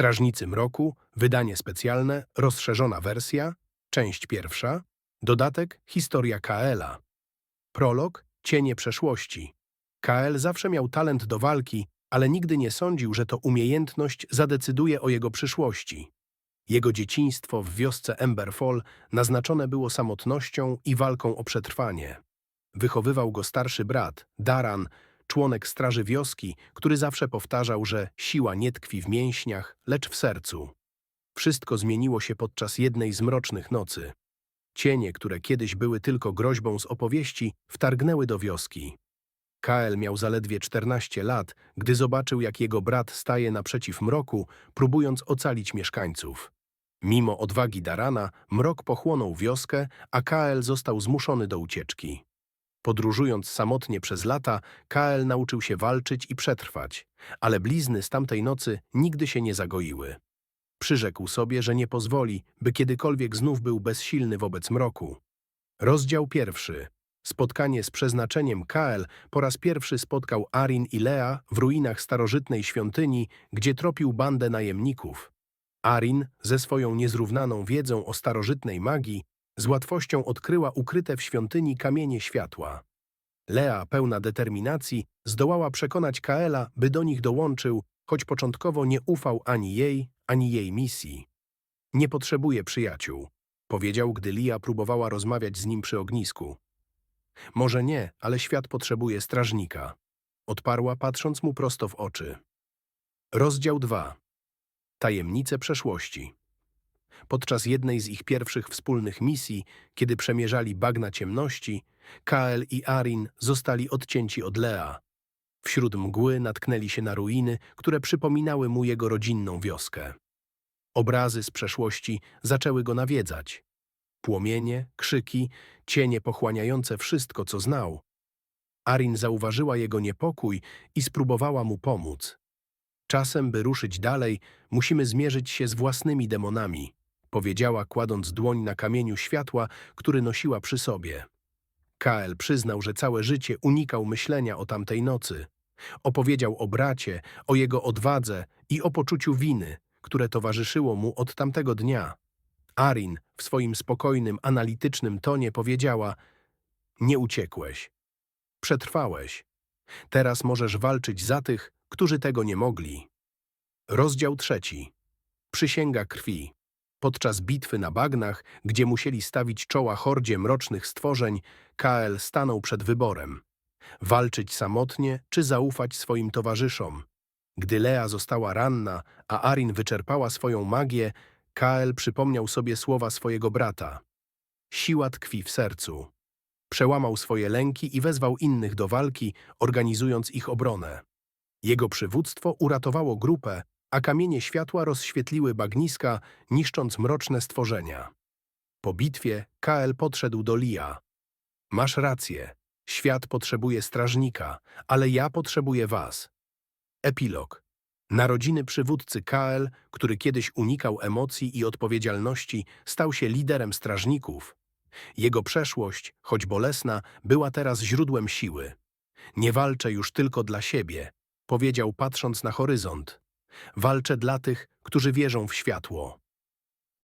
Strażnicy Mroku, wydanie specjalne, rozszerzona wersja, część pierwsza, dodatek Historia Kaela. Prolog Cienie przeszłości. Kael zawsze miał talent do walki, ale nigdy nie sądził, że to umiejętność zadecyduje o jego przyszłości. Jego dzieciństwo w wiosce Emberfall naznaczone było samotnością i walką o przetrwanie. Wychowywał go starszy brat, Daran, członek straży wioski, który zawsze powtarzał, że siła nie tkwi w mięśniach, lecz w sercu. Wszystko zmieniło się podczas jednej z mrocznych nocy. Cienie, które kiedyś były tylko groźbą z opowieści, wtargnęły do wioski. Kael miał zaledwie 14 lat, gdy zobaczył, jak jego brat staje naprzeciw mroku, próbując ocalić mieszkańców. Mimo odwagi Darana, mrok pochłonął wioskę, a Kael został zmuszony do ucieczki. Podróżując samotnie przez lata, Kael nauczył się walczyć i przetrwać, ale blizny z tamtej nocy nigdy się nie zagoiły. Przyrzekł sobie, że nie pozwoli, by kiedykolwiek znów był bezsilny wobec mroku. Rozdział pierwszy. Spotkanie z przeznaczeniem Kael po raz pierwszy spotkał Arin i Lea w ruinach starożytnej świątyni, gdzie tropił bandę najemników. Arin, ze swoją niezrównaną wiedzą o starożytnej magii, z łatwością odkryła ukryte w świątyni kamienie światła. Lea, pełna determinacji, zdołała przekonać Kaela, by do nich dołączył, choć początkowo nie ufał ani jej, ani jej misji. Nie potrzebuje przyjaciół, powiedział, gdy Lia próbowała rozmawiać z nim przy ognisku. Może nie, ale świat potrzebuje strażnika, odparła, patrząc mu prosto w oczy. Rozdział 2. Tajemnice przeszłości. Podczas jednej z ich pierwszych wspólnych misji, kiedy przemierzali bagna ciemności, Kael i Arin zostali odcięci od Lea. Wśród mgły natknęli się na ruiny, które przypominały mu jego rodzinną wioskę. Obrazy z przeszłości zaczęły go nawiedzać. Płomienie, krzyki, cienie pochłaniające wszystko, co znał. Arin zauważyła jego niepokój i spróbowała mu pomóc. Czasem, by ruszyć dalej, musimy zmierzyć się z własnymi demonami, powiedziała, kładąc dłoń na kamieniu światła, który nosiła przy sobie. Kael przyznał, że całe życie unikał myślenia o tamtej nocy. Opowiedział o bracie, o jego odwadze i o poczuciu winy, które towarzyszyło mu od tamtego dnia. Arin w swoim spokojnym, analitycznym tonie powiedziała Nie uciekłeś. Przetrwałeś. Teraz możesz walczyć za tych, którzy tego nie mogli. Rozdział trzeci. Przysięga krwi. Podczas bitwy na bagnach, gdzie musieli stawić czoła hordzie mrocznych stworzeń, Kael stanął przed wyborem. Walczyć samotnie, czy zaufać swoim towarzyszom. Gdy Lea została ranna, a Arin wyczerpała swoją magię, Kael przypomniał sobie słowa swojego brata. Siła tkwi w sercu. Przełamał swoje lęki i wezwał innych do walki, organizując ich obronę. Jego przywództwo uratowało grupę, a kamienie światła rozświetliły bagniska, niszcząc mroczne stworzenia. Po bitwie Kael podszedł do Lia. Masz rację. Świat potrzebuje strażnika, ale ja potrzebuję was. Epilog. Narodziny przywódcy Kael, który kiedyś unikał emocji i odpowiedzialności, stał się liderem strażników. Jego przeszłość, choć bolesna, była teraz źródłem siły. Nie walczę już tylko dla siebie, powiedział patrząc na horyzont. Walczę dla tych, którzy wierzą w światło.